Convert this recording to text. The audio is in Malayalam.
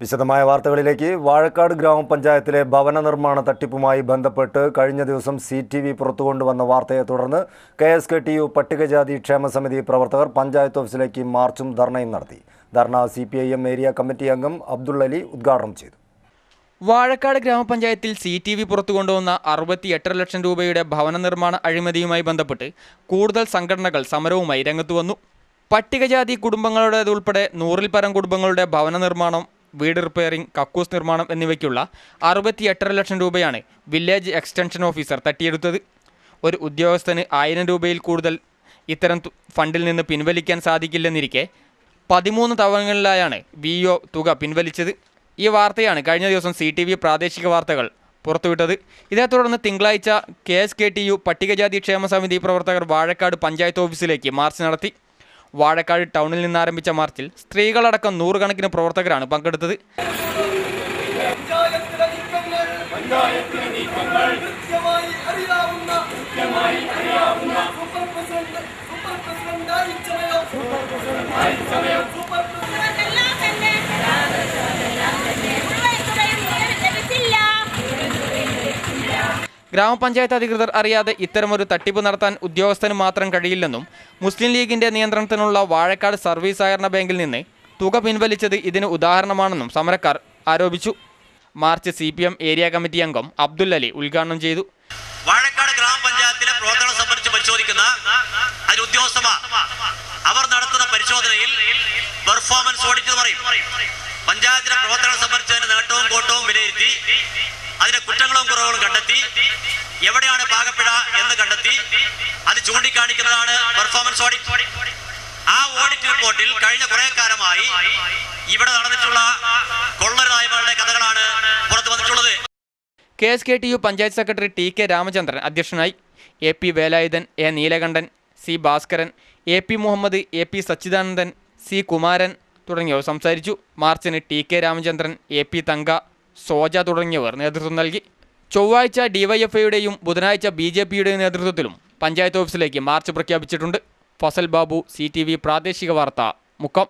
വിശദമായ വാർത്തകളിലേക്ക് വാഴക്കാട് ഗ്രാമപഞ്ചായത്തിലെ ഭവന നിർമ്മാണ തട്ടിപ്പുമായി ബന്ധപ്പെട്ട് കഴിഞ്ഞ ദിവസം സി ടി വി പുറത്തുകൊണ്ടുവന്ന വാർത്തയെ തുടർന്ന് K S K T U പട്ടികജാതി ക്ഷേമ സമിതി പ്രവർത്തകർ പഞ്ചായത്ത് ഓഫീസിലേക്ക് മാർച്ചും ധർണയും നടത്തി. ധർണ C P I M area committee അംഗം അബ്ദുള്ളലി ഉദ്ഘാടനം ചെയ്തു. വാഴക്കാട് ഗ്രാമപഞ്ചായത്തിൽ സി ടി വി പുറത്തു കൊണ്ടുവന്ന അറുപത്തി എട്ടര ലക്ഷം രൂപയുടെ ഭവന നിർമ്മാണ അഴിമതിയുമായി ബന്ധപ്പെട്ട് കൂടുതൽ സംഘടനകൾ സമരവുമായി രംഗത്തു വന്നു. പട്ടികജാതി കുടുംബങ്ങളുടേതുൾപ്പെടെ നൂറിൽ പരം കുടുംബങ്ങളുടെ ഭവന നിർമ്മാണം വീട് റിപ്പയറിംഗ് കക്കൂസ് നിർമ്മാണം എന്നിവയ്ക്കുള്ള അറുപത്തി എട്ടര ലക്ഷം രൂപയാണ് വില്ലേജ് എക്സ്റ്റൻഷൻ ഓഫീസർ തട്ടിയെടുത്തത്. ഒരു ഉദ്യോഗസ്ഥന് ആയിരം രൂപയിൽ കൂടുതൽ ഇത്തരം ഫണ്ടിൽ നിന്ന് പിൻവലിക്കാൻ സാധിക്കില്ലെന്നിരിക്കെ പതിമൂന്ന് തവണകളിലായാണ് വി ഒ തുക പിൻവലിച്ചത്. ഈ വാർത്തയാണ് കഴിഞ്ഞ ദിവസം സി ടി വി പ്രാദേശിക വാർത്തകൾ പുറത്തുവിട്ടത്. ഇതേ തുടർന്ന് തിങ്കളാഴ്ച K S K T U പട്ടികജാതി ക്ഷേമ സമിതി പ്രവർത്തകർ വാഴക്കാട് പഞ്ചായത്ത് ഓഫീസിലേക്ക് മാർച്ച് നടത്തി. വാഴക്കാട് ടൗണിൽ നിന്ന് ആരംഭിച്ച മാർച്ചിൽ സ്ത്രീകളടക്കം നൂറുകണക്കിന് പ്രവർത്തകരാണ് പങ്കെടുത്തത്. സൂപ്പർ നീക്കങ്ങൾ ഗ്രാമപഞ്ചായത്ത് അധികൃതർ അറിയാതെ ഇത്തരമൊരു തട്ടിപ്പ് നടത്താൻ ഉദ്യോഗസ്ഥന് മാത്രം കഴിയില്ലെന്നും മുസ്ലിം ലീഗിന്റെ നിയന്ത്രണത്തിനുള്ള വാഴക്കാട് സർവീസ് സഹകരണ ബാങ്കിൽ നിന്ന് തുക പിൻവലിച്ചത് ഇതിന് ഉദാഹരണമാണെന്നും സമരക്കാർ ആരോപിച്ചു. മാർച്ച് സി ഏരിയ കമ്മിറ്റി അംഗം അബ്ദുൽ അലി ഉദ്ഘാടനം ചെയ്തു. വാഴക്കാട് ഗ്രാമപഞ്ചായത്തിലെ പ്രവർത്തനം സംബന്ധിച്ച് പരിശോധിക്കുന്ന ഉദ്യോഗസ്ഥന്മാർ അവർ നടത്തുന്ന പരിശോധനയിൽ പെർഫോമൻസ് ഓഡിറ്റ് പറയും. പഞ്ചായത്തിലെ പ്രവർത്തനം സംബന്ധിച്ചതിന്റെ നേട്ടവും കോട്ടവും വിലയിരുത്തി അതിന്റെ കുറ്റങ്ങളും കുറവുകളും കണ്ടെത്തി എവിടെയാണ് പാകപ്പിഴ എന്ന് കണ്ടെത്തി അത് ചൂണ്ടിക്കാണിക്കുന്നതാണ് പെർഫോമൻസ് ഓഡിറ്റ് ആ ഓഡിറ്റ് റിപ്പോർട്ടിൽ കഴിഞ്ഞ കുറെ കാലമായി ഇവിടെ നടന്നിട്ടുള്ള കൊള്ളരായ്മകളുടെ കഥകളാണ് പുറത്തു വന്നിട്ടുള്ളത്. K S K T U panchayat secretary T K Ramachandran അധ്യക്ഷനായി A P Velayudhan A Neelakandan C Bhaskaran A P Muhammad A P Sachidanandan C Kumaran തുടങ്ങിയവർ സംസാരിച്ചു. മാർച്ചിന് T K Ramachandran A P Thanka Soja തുടങ്ങിയവർ നേതൃത്വം നൽകി. ചൊവ്വാഴ്ച ഡിവൈഎഫ്ഐയുടെയും ബുധനാഴ്ച ബി ജെ പിയുടെയും നേതൃത്വത്തിലും പഞ്ചായത്ത് ഓഫീസിലേക്ക് മാർച്ച് പ്രഖ്യാപിച്ചിട്ടുണ്ട്. ഫസൽ ബാബു സി പ്രാദേശിക വാർത്ത മുക്കം.